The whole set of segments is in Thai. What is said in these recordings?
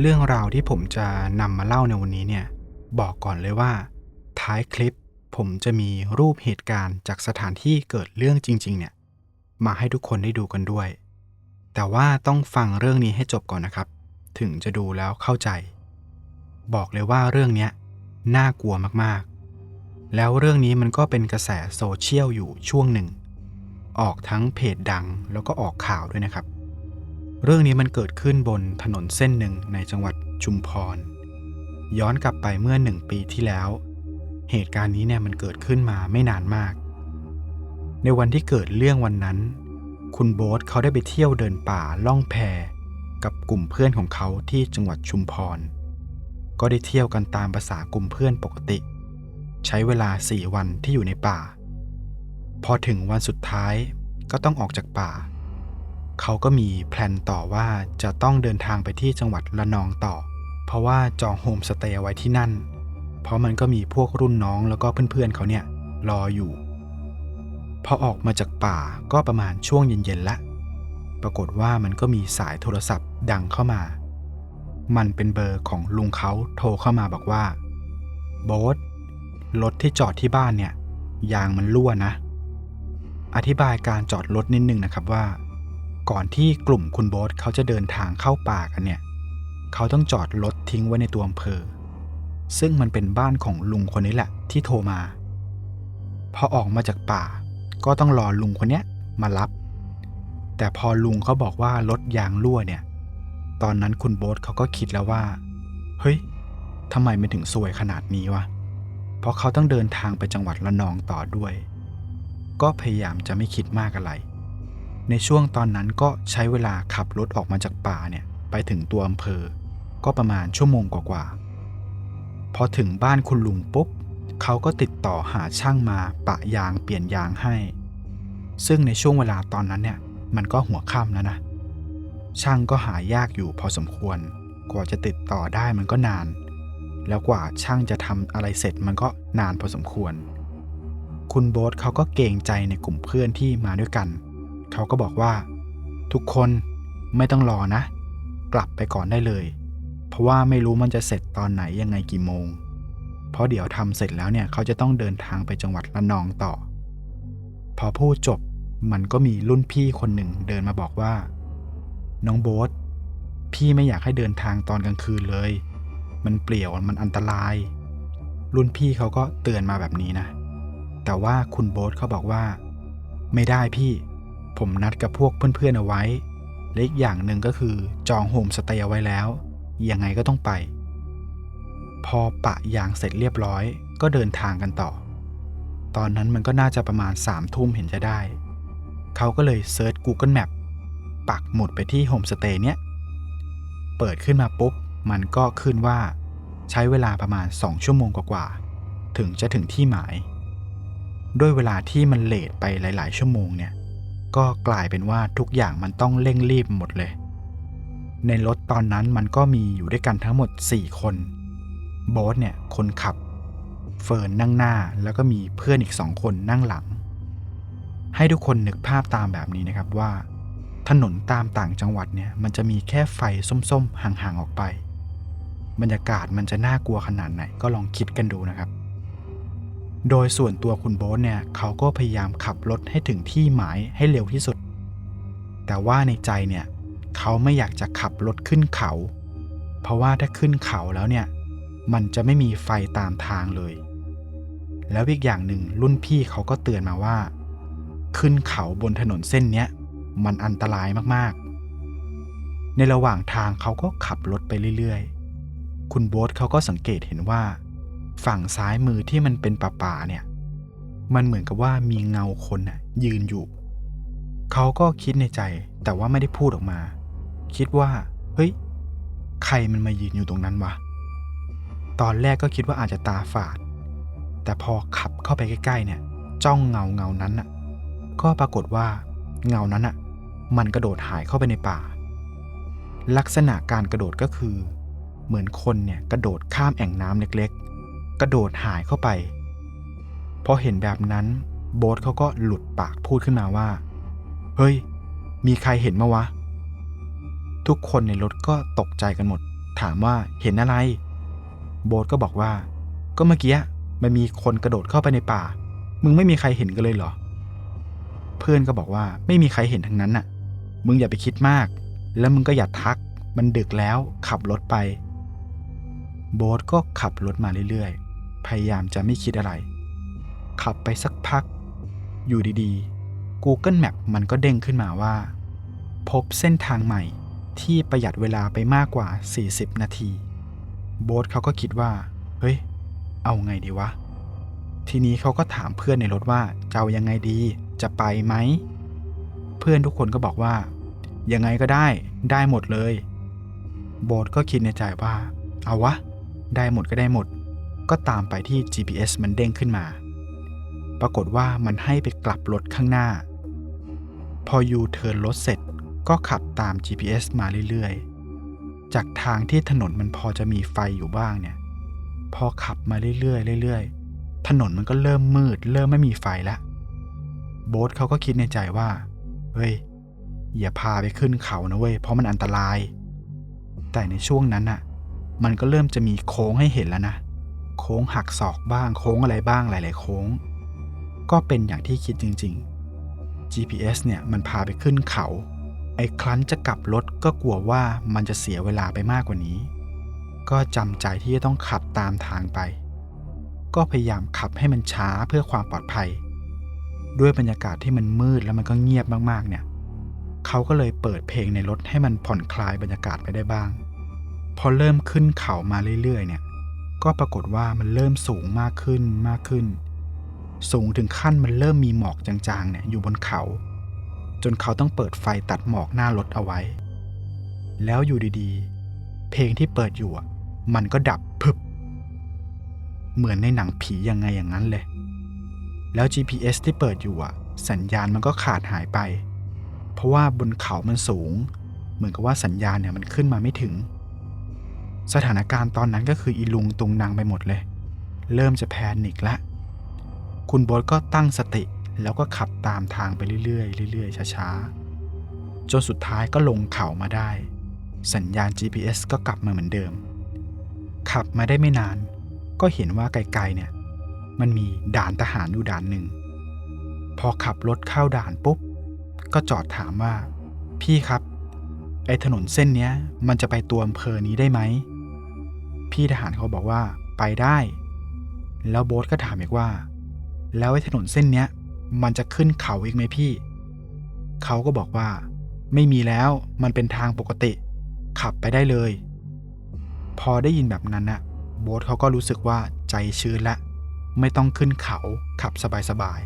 เรื่องราวที่ผมจะนำมาเล่าในวันนี้เนี่ย บอกก่อนเลยว่า ท้ายคลิปผมจะมีรูปเหตุการณ์จากสถานที่เกิดเรื่องจริง ๆ เนี่ย มาให้ทุกคนได้ดูกันด้วย แต่ว่าต้องฟังเรื่องนี้ให้จบก่อนนะครับ ถึงจะดูแล้วเข้าใจ บอกเลยว่าเรื่องนี้น่ากลัวมากๆ แล้วเรื่องนี้มันก็เป็นกระแสโซเชียลอยู่ช่วงหนึ่ง ออกทั้งเพจดังแล้วก็ออกข่าวด้วยนะครับ เรื่องนี้มันเกิดขึ้นบนถนนเส้นหนึ่งในจังหวัดชุมพร ย้อนกลับไปเมื่อหนึ่งปีที่แล้ว เหตุการณ์นี้เนี่ยมันเกิดขึ้นมาไม่นานมาก ในวันที่เกิดเรื่องวันนั้น คุณโบ๊ทเขาได้ไปเที่ยวเดินป่าล่องแพกับกลุ่มเพื่อนของเขาที่จังหวัดชุมพร ก็ได้เที่ยวกันตามภาษากลุ่มเพื่อนปกติ ใช้เวลาสี่วันที่อยู่ในป่า พอถึงวันสุดท้ายก็ต้องออกจากป่า เขาก็มีแพลนต่อว่าจะต้องเดินทางไปที่จังหวัดระนองต่อ เพราะว่าจองโฮมสเตย์ไว้ที่นั่น เพราะมันก็มีพวกรุ่นน้องแล้วก็เพื่อนๆเขาเนี่ยรออยู่ พอออกมาจากป่าก็ประมาณช่วงเย็นๆละ ปรากฏว่ามันก็มีสายโทรศัพท์ดังเข้ามา มันเป็นเบอร์ของลุงเขาโทรเข้ามาบอกว่าโบ๊ทรถที่จอดที่บ้านเนี่ยยางมันรั่วนะ อธิบายการจอดรถนิดนึงนะครับว่า ก่อนที่กลุ่มคุณโบ๊ทเขาจะเดินทางเข้าป่ากันเนี่ย เขาต้องจอดรถทิ้งไว้ในตัวอำเภอ ซึ่งมันเป็นบ้านของลุงคนนี้แหละที่โทรมา พอออกมาจากป่า ก็ต้องรอลุงคนเนี้ยมารับ แต่พอลุงเขาบอกว่ารถยางรั่วเนี่ย ตอนนั้นคุณโบ๊ทเขาก็คิดแล้วว่า เฮ้ยทำไมมันถึงซวยขนาดนี้วะ เพราะเขาต้องเดินทางไปจังหวัดระนองต่อด้วย ก็พยายามจะไม่คิดมากอะไร ในช่วงตอนนั้นก็ใช้เวลาขับรถออกมาจากป่าเนี่ยไปถึงตัวอำเภอ ก็ประมาณชั่วโมงกว่าๆพอถึงบ้านคุณลุงปุ๊บเขาก็ติดต่อหาช่างมาปะยางเปลี่ยนยางให้ ซึ่งในช่วงเวลาตอนนั้นเนี่ยมันก็หัวค่ำแล้วนะ ช่างก็หายากอยู่พอสมควร กว่าจะติดต่อได้มันก็นาน แล้วกว่าช่างจะทำอะไรเสร็จมันก็นานพอสมควร คุณโบ๊ทเขาก็เกรงใจในกลุ่มเพื่อนที่มาด้วยกัน เขาก็บอกว่า ทุกคนไม่ต้องรอนะ กลับไปก่อนได้เลย เพราะว่าไม่รู้มันจะเสร็จตอนไหนยังไงกี่โมง เพราะเดี๋ยวทำเสร็จแล้วเนี่ยเขาจะต้องเดินทางไปจังหวัดระนองต่อ พอพูดจบมันก็มีรุ่นพี่คนหนึ่งเดินมาบอกว่า น้องโบ๊ทพี่ไม่อยากให้เดินทางตอนกลางคืนเลย มันเปลี่ยวมันอันตราย รุ่นพี่เขาก็เตือนมาแบบนี้นะ แต่ว่าคุณโบ๊ทเขาบอกว่า ไม่ได้พี่ ผมนัดกับพวกเพื่อนๆเอาไว้และอีกอย่างหนึ่งก็คือจองโฮมสเตย์เอาไว้แล้ว ยังไงก็ต้องไป พอปะยางเสร็จเรียบร้อย ก็เดินทางกันต่อ ตอนนั้นมันก็น่าจะประมาณสามทุ่มเห็นจะได้ เขาก็เลยเซิร์ช Google Map ปักหมุดไปที่โฮมสเตย์เนี้ย เปิดขึ้นมาปุ๊บ มันก็ขึ้นว่า ใช้เวลาประมาณ2ชั่วโมงกว่าๆถึงจะถึงที่หมาย ด้วยเวลาที่มันเลทไปหลาย ๆ ชั่วโมงเนี่ย ก็กลายเป็นว่าทุกอย่างมันต้องเร่งรีบหมดเลย ในรถตอนนั้นมันก็มีอยู่ด้วยกันทั้งหมด 4 คน โบ๊ทเนี่ยคนขับ เฟิร์นนั่งหน้าแล้วก็มีเพื่อนอีกสองคนนั่งหลัง ให้ทุกคนนึกภาพตามแบบนี้นะครับว่า ถนนตามต่างจังหวัดเนี่ยมันจะมีแค่ไฟส้มๆห่างๆออกไป บรรยากาศมันจะน่ากลัวขนาดไหนก็ลองคิดกันดูนะครับ โดยส่วนตัวคุณโบ๊ทเนี่ยเขาก็พยายามขับรถให้ถึงที่หมายให้เร็วที่สุด แต่ว่าในใจเนี่ยเขาไม่อยากจะขับรถขึ้นเขา เพราะว่าถ้าขึ้นเขาแล้วเนี่ยมันจะไม่มีไฟตามทางเลย แล้วอีกอย่างหนึ่งรุ่นพี่เขาก็เตือนมาว่า ขึ้นเขาบนถนนเส้นเนี้ยมันอันตรายมากๆ ในระหว่างทางเขาก็ขับรถไปเรื่อยๆ คุณโบ๊ทเขาก็สังเกตเห็นว่า ฝั่งซ้ายมือที่มันเป็นป่าๆเนี่ย มันเหมือนกับว่ามีเงาคนน่ะยืนอยู่ เขาก็คิดในใจแต่ว่าไม่ได้พูดออกมา คิดว่า เฮ้ย ใครมันมายืนอยู่ตรงนั้นวะ ตอนแรกก็คิดว่าอาจจะตาฝาด แต่พอขับเข้าไปใกล้ๆเนี่ย จ้องเงาเงานั้นน่ะ ก็ปรากฏว่าเงานั้นอะ มันกระโดดหายเข้าไปในป่า ลักษณะการกระโดดก็คือ เหมือนคนเนี่ยกระโดดข้ามแอ่งน้ำเล็กๆ กระโดดหายเข้าไป พอเห็นแบบนั้น โบ๊ทเขาก็หลุดปากพูดขึ้นมาว่า เฮ้ย มีใครเห็นมาวะ ทุกคนในรถก็ตกใจกันหมด ถามว่าเห็นอะไร โบ๊ทก็บอกว่า ก็เมื่อกี้มันมีคนกระโดดเข้าไปในป่า มึงไม่มีใครเห็นกันเลยเหรอ เพื่อนก็บอกว่าไม่มีใครเห็นทั้งนั้นน่ะ มึงอย่าไปคิดมาก แล้วมึงก็อย่าทัก มันดึกแล้วขับรถไป โบ๊ทก็ขับรถมาเรื่อยๆ พยายามจะไม่คิดอะไร ขับไปสักพัก อยู่ดีๆ Google Map มันก็เด้งขึ้นมาว่า พบเส้นทางใหม่ที่ประหยัดเวลาไปมากกว่า 40 นาที โบ๊ทเขาก็คิดว่า เฮ้ย เอาไงดีวะ ทีนี้เขาก็ถามเพื่อนในรถว่าจะเอายังไงดี จะไปไหม เพื่อนทุกคนก็บอกว่า ยังไงก็ได้ ได้หมดเลย โบ๊ทก็คิดในใจว่า เอาวะ ได้หมดก็ได้หมด ก็ตามไปที่ GPS มันเด้งขึ้นมา ปรากฏว่ามันให้ไปกลับรถข้างหน้า พอยูเทิร์นรถเสร็จก็ขับตาม GPS มาเรื่อยๆ จากทางที่ถนนมันพอจะมีไฟอยู่บ้างเนี่ย พอขับมาเรื่อยๆเรื่อยๆ ถนนมันก็เริ่มมืด เริ่มไม่มีไฟแล้วโบ๊ทเขาก็คิดในใจว่า เฮ้ย อย่าพาไปขึ้นเขานะเว้ย เพราะมันอันตราย แต่ในช่วงนั้นน่ะ มันก็เริ่มจะมีโค้งให้เห็นแล้วนะ โค้งหักศอกบ้างโค้งอะไรบ้างหลาย ๆ โค้ง ก็เป็นอย่างที่คิดจริง ๆ GPS เนี่ยมันพาไปขึ้นเขา ไอ้ครั้นจะกลับรถก็กลัวว่ามันจะเสียเวลาไปมากกว่านี้ ก็จำใจที่จะต้องขับตามทางไป ก็พยายามขับให้มันช้าเพื่อความปลอดภัย ด้วยบรรยากาศที่มันมืดแล้วมันก็เงียบมากๆ เนี่ยเขาก็เลยเปิดเพลงในรถให้มันผ่อนคลายบรรยากาศไปได้บ้าง พอเริ่มขึ้นเขามาเรื่อยๆ เนี่ย ก็ปรากฏว่ามันเริ่มสูงมากขึ้นมากขึ้น สูงถึงขั้นมันเริ่มมีหมอกจางๆเนี่ยอยู่บนเขา จนเขาต้องเปิดไฟตัดหมอกหน้ารถเอาไว้ แล้วอยู่ดีๆ เพลงที่เปิดอยู่มันก็ดับพึบ เหมือนในหนังผียังไงอย่างนั้นเลย แล้ว GPS ที่เปิดอยู่อะ สัญญาณมันก็ขาดหายไป เพราะว่าบนเขามันสูง เหมือนกับว่าสัญญาณเนี่ยมันขึ้นมาไม่ถึง สถานการณ์ตอนนั้นก็คืออีลุงตุงนางไปหมดเลย เริ่มจะแพนิกละคุณโบ๊ทก็ตั้งสติแล้วก็ขับตามทางไปเรื่อยๆเรื่อยๆช้าๆจนสุดท้ายก็ลงเขามาได้ สัญญาณ GPS ก็กลับมาเหมือนเดิม ขับมาได้ไม่นาน ก็เห็นว่าไกลๆเนี่ย มันมีด่านทหารอยู่ด่านหนึ่ง พอขับรถเข้าด่านปุ๊บ ก็จอดถามว่า พี่ครับ ไอถนนเส้นเนี้ย มันจะไปตัวอำเภอนี้ได้ไหม พี่ทหารเขาบอกว่าไปได้ แล้วโบ๊ทก็ถามอีกว่า แล้วไอ้ถนนเส้นเนี้ย มันจะขึ้นเขาอีกไหมพี่ เขาก็บอกว่า ไม่มีแล้วมันเป็นทางปกติ ขับไปได้เลย พอได้ยินแบบนั้นน่ะ โบ๊ทเขาก็รู้สึกว่าใจชื้นละ ไม่ต้องขึ้นเขาขับสบาย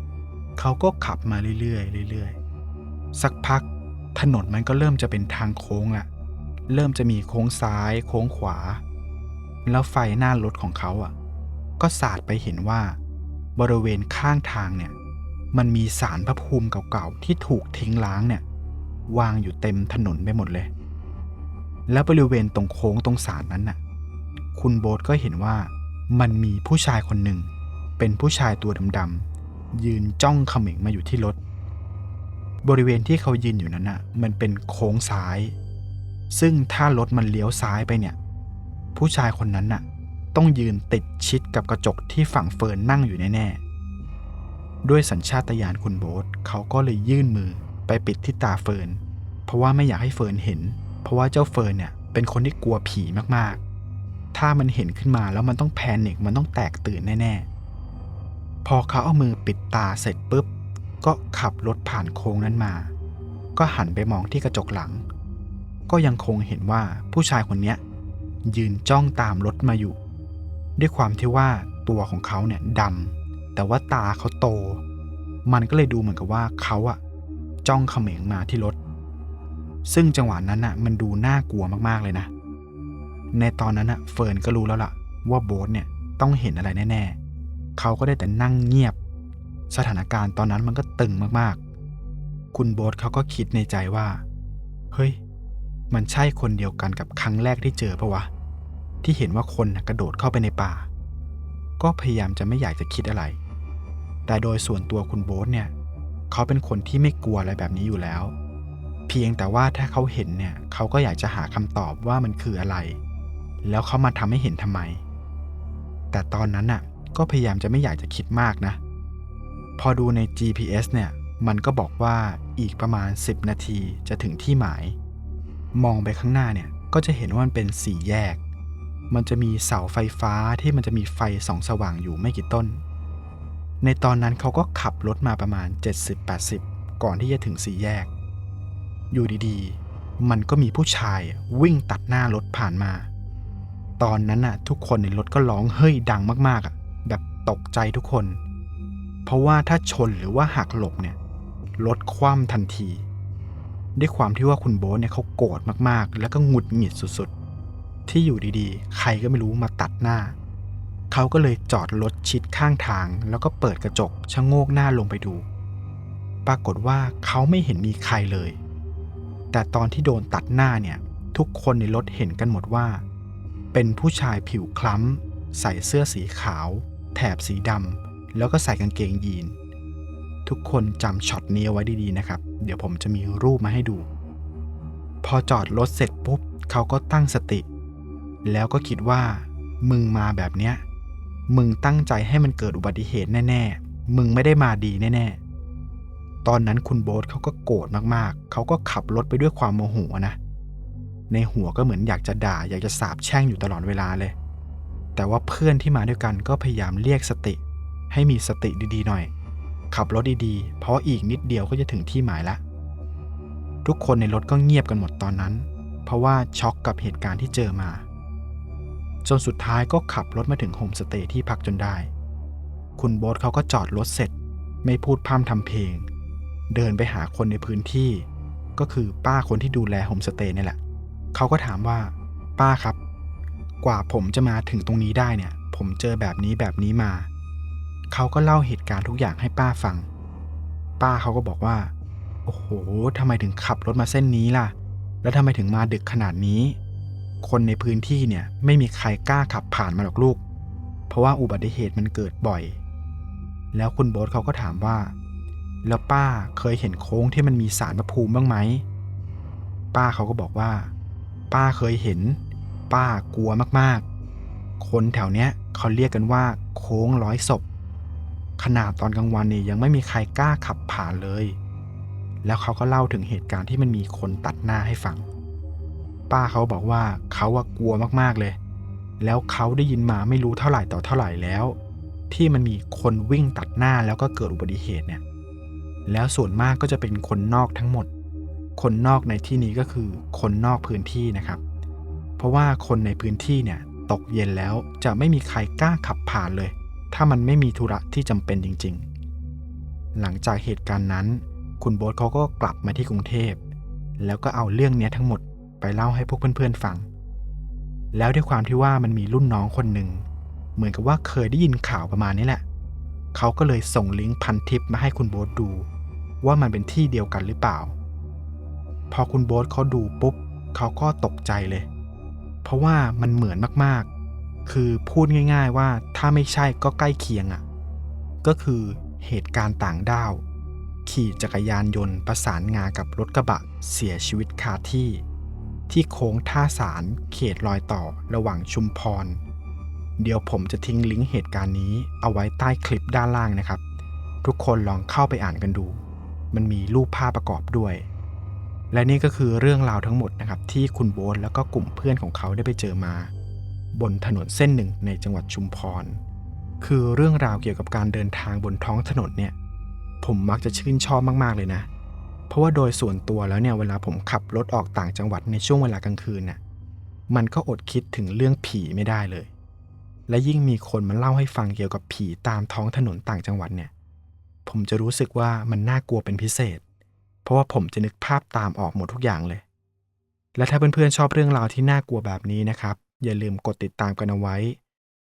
ๆเขาก็ขับมาเรื่อยๆเรื่อยๆสักพักถนนมันก็เริ่มจะเป็นทางโค้งละเริ่มจะมีโค้งซ้าย โค้งขวา แล้วไฟหน้ารถของเขาอะ ก็สาดไปเห็นว่า บริเวณข้างทางเนี่ย มันมีสารพระภูมิเก่าๆที่ถูกทิ้งล้างเนี่ย วางอยู่เต็มถนนไปหมดเลย แล้วบริเวณตรงโค้งตรงสารนั้นน่ะ คุณโบ๊ทก็เห็นว่ามันมีผู้ชายคนหนึ่ง เป็นผู้ชายตัวดำๆยืนจ้องเขม็งมาอยู่ที่รถ บริเวณที่เขายืนอยู่นั้นน่ะ มันเป็นโค้งซ้าย ซึ่งถ้ารถมันเลี้ยวซ้ายไปเนี่ย ผู้ชายคนนั้นน่ะ ต้องยืนติดชิดกับกระจกที่ฝั่งเฟิร์นนั่งอยู่แน่ๆ ด้วยสัญชาตญาณคุณโบ๊ทเขาก็เลยยื่นมือไปปิดที่ตาเฟิร์นเพราะว่าไม่อยากให้เฟิร์นเห็น เพราะว่าเจ้าเฟิร์นเนี่ยเป็นคนที่กลัวผีมากๆ ถ้ามันเห็นขึ้นมาแล้วมันต้องแพนิคมันต้องแตกตื่นแน่ๆ พอเขาเอามือปิดตาเสร็จปุ๊บ ก็ขับรถผ่านโค้งนั้นมา ก็หันไปมองที่กระจกหลัง ก็ยังคงเห็นว่าผู้ชายคนเนี้ ยืนจ้องตามรถมาอยู่ ด้วยความที่ว่าตัวของเขาเนี่ยดำแต่ว่าตาเขาโต มันก็เลยดูเหมือนกับว่าเขาอะจ้องเขม็งมาที่รถ ซึ่งจังหวะนั้นอะมันดูน่ากลัวมากๆเลยนะ ในตอนนั้นอะเฟิร์นก็รู้แล้วล่ะ ว่าโบ๊ทเนี่ยต้องเห็นอะไรแน่ๆ เขาก็ได้แต่นั่งเงียบ สถานการณ์ตอนนั้นมันก็ตึงมากๆ คุณโบ๊ทเขาก็คิดในใจว่า เฮ้ย มันใช่คนเดียวกันกับครั้งแรกที่เจอปะวะ ที่เห็นว่าคนกระโดดเข้าไปในป่า ก็พยายามจะไม่อยากจะคิดอะไร แต่โดยส่วนตัวคุณโบ๊ทเนี่ย เขาเป็นคนที่ไม่กลัวอะไรแบบนี้อยู่แล้ว เพียงแต่ว่าถ้าเขาเห็นเนี่ยเขาก็อยากจะหาคำตอบว่ามันคืออะไร แล้วเขามาทำให้เห็นทำไม แต่ตอนนั้นน่ะ ก็พยายามจะไม่อยากจะคิดมากนะ พอดูใน GPS เนี่ย มันก็บอกว่าอีกประมาณ 10 นาทีจะถึงที่หมาย มองไปข้างหน้าเนี่ยก็จะเห็นว่ามันเป็นสี่แยก มันจะมีเสาไฟฟ้าที่มันจะมีไฟส่องสว่างอยู่ไม่กี่ต้น ในตอนนั้นเขาก็ขับรถมาประมาณ 70-80 ก่อนที่จะถึงสี่แยก อยู่ดีๆ มันก็มีผู้ชายวิ่งตัดหน้ารถผ่านมา ตอนนั้นน่ะทุกคนในรถก็ร้องเฮ้ยดังมากๆอะแบบตกใจทุกคน เพราะว่าถ้าชนหรือว่าหักหลบเนี่ยรถคว่ำทันที ด้วยความที่ว่าคุณโบ๊ทเนี่ยเขาโกรธมากๆ แล้วก็หงุดหงิดสุดๆ ที่อยู่ดีๆ ใครก็ไม่รู้มาตัดหน้า เขาก็เลยจอดรถชิดข้างทาง แล้วก็เปิดกระจกชะโงกหน้าลงไปดู ปรากฏว่าเขาไม่เห็นมีใครเลย แต่ตอนที่โดนตัดหน้าเนี่ย ทุกคนในรถเห็นกันหมดว่า เป็นผู้ชายผิวคล้ำ ใส่เสื้อสีขาว แถบสีดำแล้วก็ใส่กางเกงยีน ทุกคนจำช็อตนี้เอาไว้ดีๆนะครับ เดี๋ยวผมจะมีรูปมาให้ดู พอจอดรถเสร็จปุ๊บเขาก็ตั้งสติ แล้วก็คิดว่า มึงมาแบบเนี้ย มึงตั้งใจให้มันเกิดอุบัติเหตุแน่ ๆ มึงไม่ได้มาดีแน่ๆ ตอนนั้นคุณโบ๊ทเขาก็โกรธมากๆ เขาก็ขับรถไปด้วยความโมโหนะ ในหัวก็เหมือนอยากจะด่า อยากจะสาบแช่งอยู่ตลอดเวลาเลย แต่ว่าเพื่อนที่มาด้วยกันก็พยายามเรียกสติ ให้มีสติดีๆหน่อย ขับรถดีๆ เพราะอีกนิดเดียวก็จะถึงที่หมายละ ทุกคนในรถก็เงียบกันหมดตอนนั้น เพราะว่าช็อกกับเหตุการณ์ที่เจอมา จนสุดท้ายก็ขับรถมาถึงโฮมสเตย์ที่พักจนได้ คุณโบ๊ทเขาก็จอดรถเสร็จ ไม่พูดพร่ำทำเพลง เดินไปหาคนในพื้นที่ ก็คือป้าคนที่ดูแลโฮมสเตย์นี่แหละ เขาก็ถามว่า ป้าครับ กว่าผมจะมาถึงตรงนี้ได้เนี่ย ผมเจอแบบนี้แบบนี้มา เขาก็เล่าเหตุการณ์ทุกอย่างให้ป้าฟัง ป้าเขาก็บอกว่า โอ้โหทำไมถึงขับรถมาเส้นนี้ล่ะ แล้วทำไมถึงมาดึกขนาดนี้ คนในพื้นที่เนี่ยไม่มีใครกล้าขับผ่านมาหรอกลูก เพราะว่าอุบัติเหตุมันเกิดบ่อย แล้วคุณโบ๊ทเขาก็ถามว่า แล้วป้าเคยเห็นโค้งที่มันมีสารพระภูมิบ้างไหม ป้าเขาก็บอกว่า ป้าเคยเห็น ป้ากลัวมากๆ คนแถวเนี้ยเขาเรียกกันว่าโค้งร้อยศพ ขนาดตอนกลางวันเนี่ยยังไม่มีใครกล้าขับผ่านเลย แล้วเขาก็เล่าถึงเหตุการณ์ที่มันมีคนตัดหน้าให้ฟัง ป้าเขาบอกว่าเขาว่ากลัวมากๆเลย แล้วเขาได้ยินมาไม่รู้เท่าไหร่ต่อเท่าไหร่แล้ว ที่มันมีคนวิ่งตัดหน้าแล้วก็เกิดอุบัติเหตุเนี่ย แล้วส่วนมากก็จะเป็นคนนอกทั้งหมด คนนอกในที่นี้ก็คือคนนอกพื้นที่นะครับ เพราะว่าคนในพื้นที่เนี่ยตกเย็นแล้วจะไม่มีใครกล้าขับผ่านเลย ถ้ามันไม่มีธุระที่จำเป็นจริง ๆ หลังจากเหตุการณ์นั้น คุณโบ๊ทเขาก็กลับมาที่กรุงเทพ แล้วก็เอาเรื่องเนี้ยทั้งหมดไปเล่าให้พวกเพื่อนๆฟัง แล้วด้วยความที่ว่ามันมีรุ่นน้องคนหนึ่งเหมือนกับว่าเคยได้ยินข่าวประมาณนี้แหละ เขาก็เลยส่งลิงก์พันทิปมาให้คุณโบ๊ทดู ว่ามันเป็นที่เดียวกันหรือเปล่า พอคุณโบ๊ทเขาดูปุ๊บเขาก็ตกใจเลย เพราะว่ามันเหมือนมาก คือพูดง่าย ๆว่าถ้าไม่ใช่ก็ใกล้เคียงอะ่ะ ก็คือเหตุการณ์ต่างด้าว ขี่จักรยานยนต์ประสานงากับรถกระบะเสียชีวิตคาที่ ที่โค้งท่าสารเขตรอยต่อระหว่างชุมพร เดี๋ยวผมจะทิ้งลิงก์เหตุการณ์นี้เอาไว้ใต้คลิปด้านล่างนะครับ ทุกคนลองเข้าไปอ่านกันดู มันมีรูปภาพประกอบด้วย และนี่ก็คือเรื่องราวทั้งหมดนะครับที่คุณโบ๊ทแล้วก็กลุ่มเพื่อนของเขาได้ไปเจอมา บนถนนเส้นหนึ่งในจังหวัดชุมพร คือเรื่องราวเกี่ยวกับการเดินทางบนท้องถนนเนี่ย ผมมักจะชื่นชอบมากๆเลยนะ เพราะว่าโดยส่วนตัวแล้วเนี่ยเวลาผมขับรถออกต่างจังหวัดในช่วงเวลากลางคืนน่ะ มันก็อดคิดถึงเรื่องผีไม่ได้เลย และยิ่งมีคนมาเล่าให้ฟังเกี่ยวกับผีตามท้องถนนต่างจังหวัดเนี่ย ผมจะรู้สึกว่ามันน่ากลัวเป็นพิเศษ เพราะว่าผมจะนึกภาพตามออกหมดทุกอย่างเลยและถ้าเพื่อนๆชอบเรื่องราวที่น่ากลัวแบบนี้นะครับ อย่าลืมกดติดตามกันเอาไว้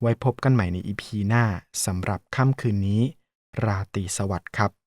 ไว้พบกันใหม่ในอีพีหน้าสำหรับค่ำคืนนี้ ราตรีสวัสดิ์ครับ